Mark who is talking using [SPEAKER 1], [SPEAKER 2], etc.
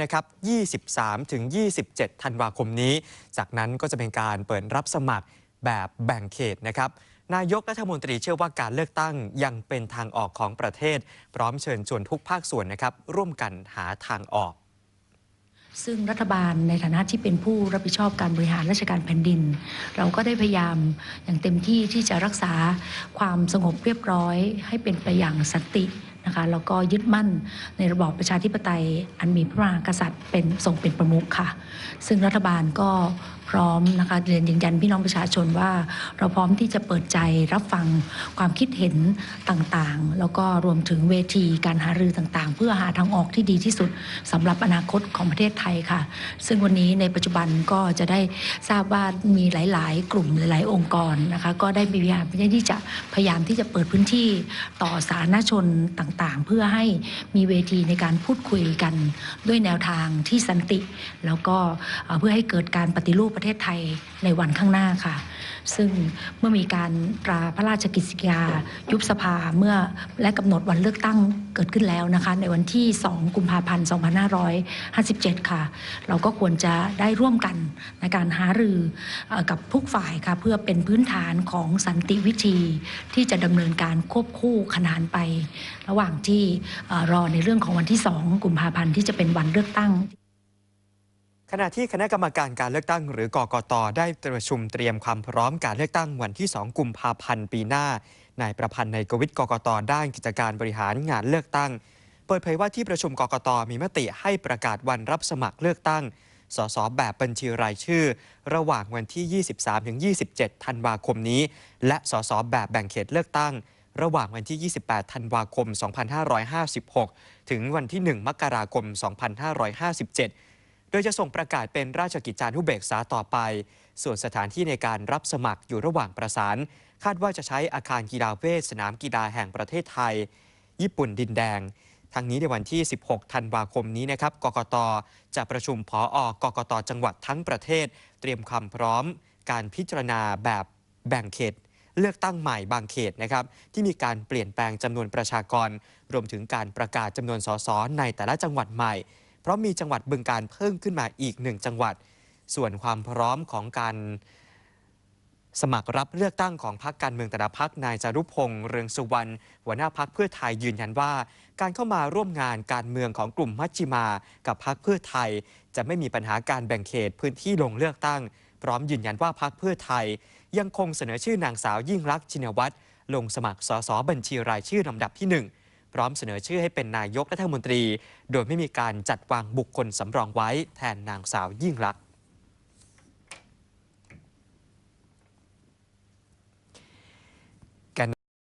[SPEAKER 1] นะครับ 23 ถึง 27 ธันวาคมนี้ จากนั้นก็จะเป็นการเปิดรับสมัครแบบแบ่งเขตนะครับ นายกรัฐมนตรีเชื่อว่าการเลือกตั้งยังเป็นทางออกของประเทศ พร้อมเชิญชวนทุกภาคส่วนนะครับ ร่วมกันหาทางออก
[SPEAKER 2] ซึ่งรัฐบาลในฐานะที่เป็นผู้รับผิดชอบการบริหารราชการแผ่นดิน เราก็ได้พยายามอย่างเต็มที่ที่จะรักษาความสงบเรียบร้อย ให้เป็นไปอย่างสันติ นะคะแล้วก็ยึดมั่นในระบอบประชาธิปไตย อันมีพระมหากษัตริย์เป็นทรงเป็นประมุขค่ะ ซึ่งรัฐบาลก็พร้อมนะคะเรียนยืนยันพี่น้องประชาชนว่า เราพร้อมที่จะเปิดใจรับฟังความคิดเห็นต่างๆ แล้วก็รวมถึงเวทีการหารือต่างๆ เพื่อหาทางออกที่ดีที่สุดสำหรับอนาคตของประเทศไทยค่ะ ซึ่งวันนี้ในปัจจุบันก็จะได้ทราบว่ามีหลาย ๆ กลุ่มหลายๆ องค์กรนะคะก็ได้พยายามที่จะพยายามที่จะเปิดพื้นที่ต่อสาธารณชนต่างๆ เพื่อให้มีเวทีในการพูดคุยกันด้วยแนวทางที่สันติ แล้วก็เพื่อให้เกิดการปฏิรูปประเทศไทยในวันข้างหน้าค่ะ ซึ่งเมื่อมีการตราพระราชกฤษฎีกายุบสภาเมื่อและกำหนดวันเลือกตั้งเกิดขึ้นแล้วนะคะ ในวันที่ 2 กุมภาพันธ์ 2557 ค่ะ เราก็ควรจะได้ร่วมกันในการหารือเอ่อกับทุกฝ่ายค่ะ เพื่อเป็นพื้นฐานของสันติวิธีที่จะดำเนินการควบคู่ขนานไป ระหว่างที่รอในเรื่องของวันที่ 2 กุมภาพันธ์ที่จะเป็นวันเลือกตั้ง
[SPEAKER 1] ขณะที่คณะกรรมการการเลือกตั้งหรือกกตได้ประชุมเตรียมความพร้อมการเลือกตั้งวันที่ 2 กุมภาพันธ์ปีหน้านายประพันธ์ในกวิทย์กกตด้านกิจการบริหารงานเลือกตั้ง เปิดเผยว่าที่ประชุมกกตมีมติให้ประกาศวันรับสมัครเลือกตั้งสสแบบบัญชีรายชื่อ ระหว่างวันที่ 23-27 ธันวาคมนี้ และสสแบบแบ่งเขตเลือกตั้ง ระหว่างวันที่ 28 ธันวาคม 2556 ถึงวันที่ 1 มกราคม 2557 โดยจะส่งประกาศเป็นราชกิจจานุเบกษาต่อไป ส่วนสถานที่ในการรับสมัครอยู่ระหว่างประสาน คาดว่าจะใช้อาคารกีฬาเวทสนามกีฬาแห่งประเทศไทย ญี่ปุ่นดินแดง ทั้งนี้ในวันที่ 16 ธันวาคมนี้นะครับ กกต จะประชุมพออกกต จังหวัดทั้งประเทศ เตรียมความพร้อม การพิจารณาแบบแบ่งเขตเลือกตั้งใหม่บางเขตนะครับที่มีการเปลี่ยนแปลงจำนวนประชากร รวมถึงการประกาศจำนวนสสในแต่ละจังหวัดใหม่ เพราะมีจังหวัดบึงการเพิ่มขึ้นมาอีกหนึ่งจังหวัด ส่วนความพร้อมของการสมัครรับเลือกตั้งของพรรคการเมืองแต่ละพรรคนายจารุพงษ์เรืองสุวรรณหัวหน้าพรรคเพื่อไทยยืนยันว่า การเข้ามาร่วมงานการเมืองของกลุ่มมัชชิมา กับพรรคเพื่อไทย จะไม่มีปัญหาการแบ่งเขตพื้นที่ลงเลือกตั้ง พร้อมยืนยันว่าพรรคเพื่อไทย ยังคงเสนอชื่อนางสาวยิ่งรักชินวัตรลงสมัครสสบัญชีรายชื่อลำดับที่หนึ่ง พร้อมเสนอชื่อให้เป็นนายกรัฐมนตรี โดยไม่มีการจัดวางบุคคลสำรองไว้แทนนางสาวยิ่งรักษ